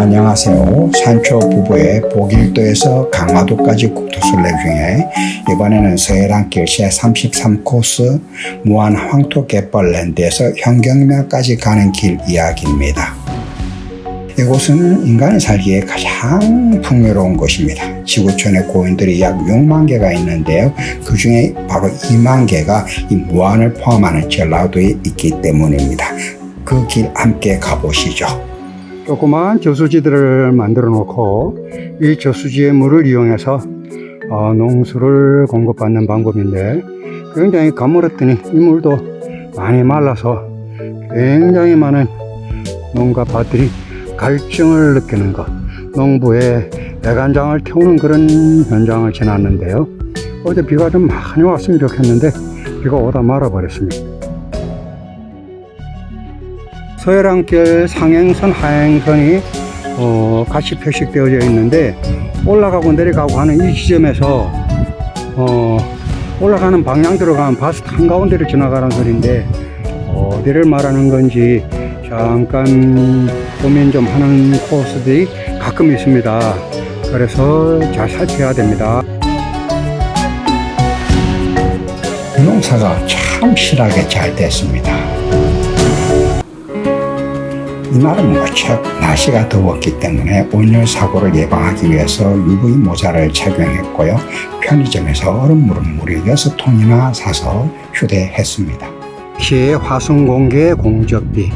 안녕하세요. 산초 부부의 보길도에서 강화도까지 국토순례 중에 이번에는 서해랑길 제33코스 무안 황토 갯벌 랜드에서 현경면까지 가는 길 이야기입니다. 이곳은 인간이 살기에 가장 풍요로운 곳입니다. 지구촌에 고인들이 약 6만 개가 있는데요. 그 중에 바로 2만 개가 이 무안을 포함하는 전라도에 있기 때문입니다. 그 길 함께 가보시죠. 조그마한 저수지들을 만들어 놓고 이 저수지의 물을 이용해서 어, 농수를 공급받는 방법인데 굉장히 가물었더니 이 물도 많이 말라서 굉장히 많은 농가 밭들이 갈증을 느끼는 것 농부의 애간장을 태우는 그런 현장을 지났는데요. 어제 비가 좀 많이 왔으면 좋겠는데 비가 오다 말아버렸습니다 서해랑길 상행선 하행선이 어, 같이 표식되어져 있는데 올라가고 내려가고 하는 이 지점에서 어, 올라가는 방향 들어가면 바스 한가운데를 지나가는 소리인데 어디를 말하는 건지 잠깐 고민 좀 하는 코스들이 가끔 있습니다. 그래서 잘 살펴야 됩니다. 농사가 참 실하게 잘 됐습니다. 이날은 무척 날씨가 더웠기 때문에 온열 사고를 예방하기 위해서 UV 모자를 착용했고요. 편의점에서 얼음물은 무려 6통이나 사서 휴대했습니다. 시의 화순공개 공적비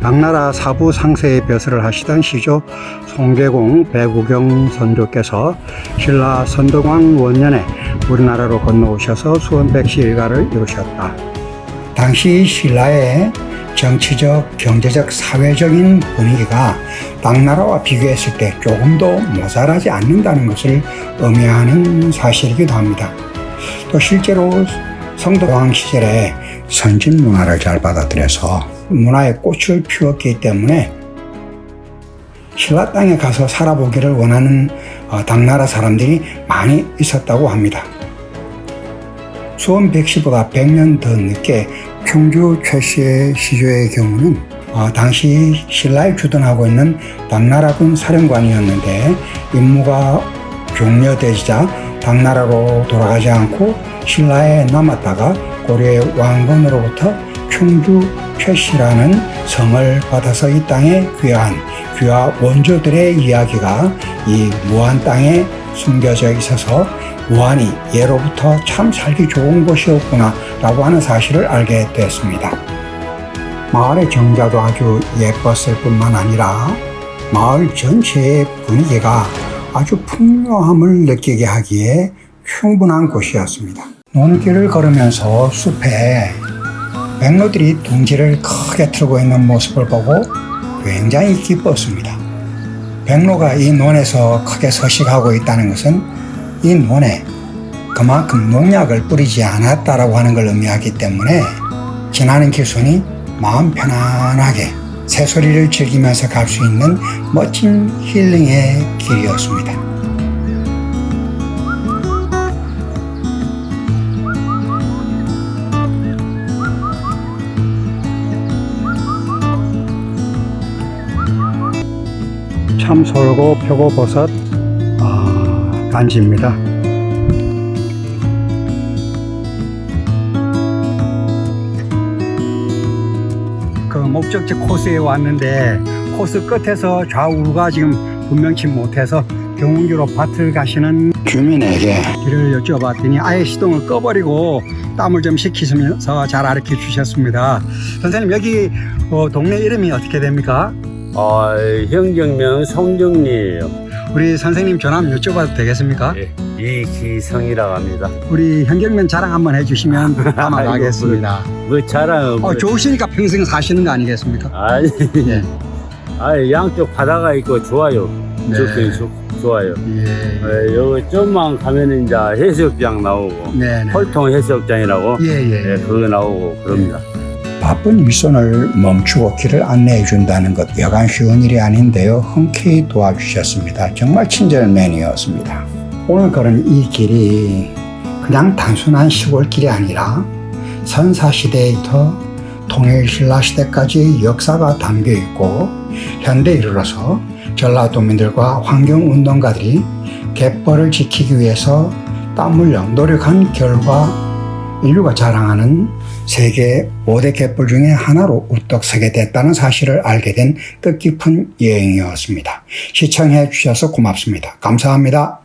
당나라 사부 상세의 벼슬을 하시던 시조 송계공 배구경 선조께서 신라 선덕왕 원년에 우리나라로 건너오셔서 수원백시 일가를 이루셨다. 당시 신라의 정치적, 경제적, 사회적인 분위기가 당나라와 비교했을 때 조금도 모자라지 않는다는 것을 의미하는 사실이기도 합니다. 또 실제로 성덕왕 시절에 선진 문화를 잘 받아들여서 문화의 꽃을 피웠기 때문에 신라 땅에 가서 살아보기를 원하는 어, 당나라 사람들이 많이 있었다고 합니다. 수원 백시보다 100년 더 늦게 평주 최씨의 시조의 경우는 어, 당시 신라에 주둔하고 있는 당나라군 사령관이었는데 임무가 종료되자 당나라로 돌아가지 않고 신라에 남았다가 고려의 왕건으로부터 충주 최씨라는 성을 받아서 이 땅에 귀화한 귀화 원조들의 이야기가 이 무안 땅에 숨겨져 있어서 무안이 예로부터 참 살기 좋은 곳이었구나 라고 하는 사실을 알게 됐습니다. 마을의 정자도 아주 예뻤을 뿐만 아니라 마을 전체의 분위기가 아주 풍요함을 느끼게 하기에 충분한 곳이었습니다. 논길을 걸으면서 숲에 백로들이 둥지를 크게 틀고 있는 모습을 보고 굉장히 기뻤습니다. 백로가 이 논에서 크게 서식하고 있다는 것은 이 논에 그만큼 농약을 뿌리지 않았다라고 하는 걸 의미하기 때문에 지나는 길손이 마음 편안하게 새소리를 즐기면서 갈 수 있는 멋진 힐링의 길이었습니다. 참솔고 표고버섯 아, 단지입니다. 그 목적지 코스에 왔는데 코스 끝에서 좌우가 지금 분명치 못해서 경운기로 밭을 가시는 주민에게 길을 여쭤봤더니 아예 시동을 꺼버리고 땀을 좀 식히시면서 잘 가르쳐 주셨습니다. 선생님 여기 어, 동네 이름이 어떻게 됩니까? 아, 현경면 송정리예요. 우리 선생님 전화 한번 여쭤봐도 되겠습니까? 예, 이기성이라고 합니다. 우리 현경면 자랑 한번 해주시면 담아가겠습니다. 뭐 자랑 어, 좋으시니까 평생 사시는 거 아니겠습니까? 아니, 예. 아, 양쪽 바다가 있고 좋아요. 네. 좋긴 좋, 좋아요. 예. 예, 여기 좀만 가면은 이제 해수욕장 나오고 네 네. 홀통 해수욕장이라고 예, 예. 예, 그거 나오고 그럽니다. 바쁜 일손을 멈추고 길을 안내해 준다는 것 여간 쉬운 일이 아닌데요. 흔쾌히 도와주셨습니다. 정말 친절맨이었습니다. 오늘 걸은 이 길이 그냥 단순한 시골길이 아니라 선사시대부터 통일신라 시대까지 역사가 담겨 있고 현대에 이르러서 전라도민들과 환경운동가들이 갯벌을 지키기 위해서 땀 흘려 노력한 결과 인류가 자랑하는 세계 5대 갯벌 중에 하나로 우뚝 서게 됐다는 사실을 알게 된 뜻깊은 여행이었습니다. 시청해 주셔서 고맙습니다. 감사합니다.